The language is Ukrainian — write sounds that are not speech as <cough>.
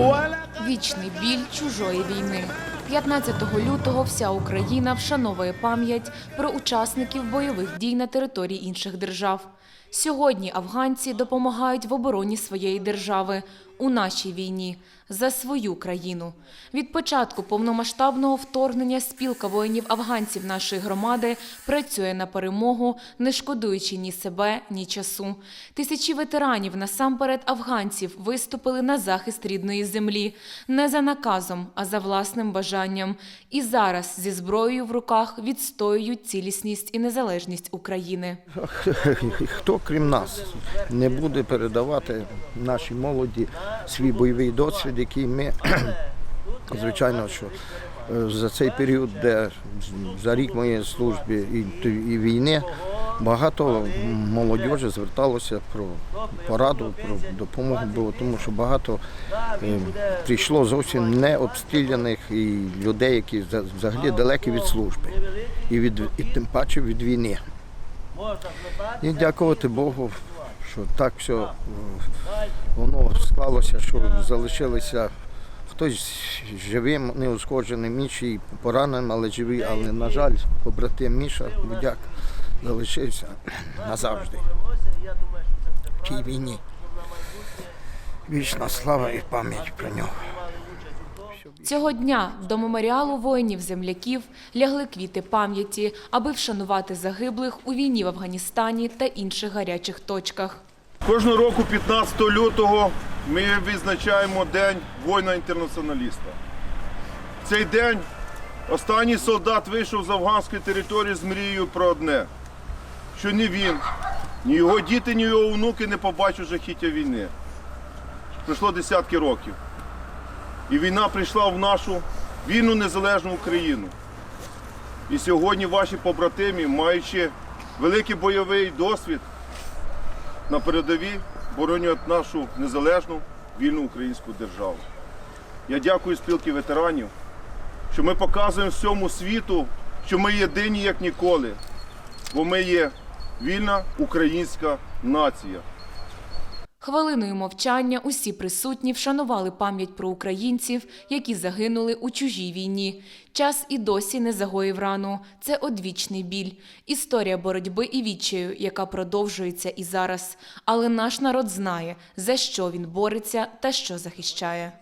Одвічний біль чужої війни. 15 лютого вся Україна вшановує пам'ять про учасників бойових дій на території інших держав. Сьогодні афганці допомагають в обороні своєї держави у нашій війні за свою країну. Від початку повномасштабного вторгнення спілка воїнів афганців нашої громади працює на перемогу, не шкодуючи ні себе, ні часу. Тисячі ветеранів, насамперед афганців, виступили на захист рідної землі не за наказом, а за власним бажанням. І зараз зі зброєю в руках відстоюють цілісність і незалежність України. <laughs> Хто крім нас не буде передавати нашій молоді свій бойовий досвід, який ми, <clears throat> звичайно, що е, за цей період, де за рік моєї служби і, і війни, багато молодіжі зверталося про пораду, про допомогу, було, тому що багато е, прийшло зовсім не обстріляних і людей, які взагалі далекі від служби, і від і тим паче від війни. І дякувати Богу, що так все воно склалося, що залишилися хтось живим, неушкодженим, інший пораненим, але живий. Але, на жаль, побратим Міша Будяк залишився назавжди в тій війні. Вічна слава і пам'ять про нього. Цього дня до меморіалу воїнів-земляків лягли квіти пам'яті, аби вшанувати загиблих у війні в Афганістані та інших гарячих точках. Кожного року, 15 лютого, ми відзначаємо День воїна-інтернаціоналіста. Цей день останній солдат вийшов з афганської території з мрією про одне, що ні він, ні його діти, ні його внуки не побачать жахіття війни. Пройшло десятки років. І війна прийшла в нашу вільну незалежну Україну. І сьогодні ваші побратимі, маючи великий бойовий досвід, на передовій боронять нашу незалежну вільну українську державу. Я дякую спілки ветеранів, що ми показуємо всьому світу, що ми єдині як ніколи, бо ми є вільна українська нація. Хвилиною мовчання усі присутні вшанували пам'ять про українців, які загинули у чужій війні. Час і досі не загоїв рану. Це одвічний біль, історія боротьби і відчаю, яка продовжується і зараз. Але наш народ знає, за що він бореться та що захищає.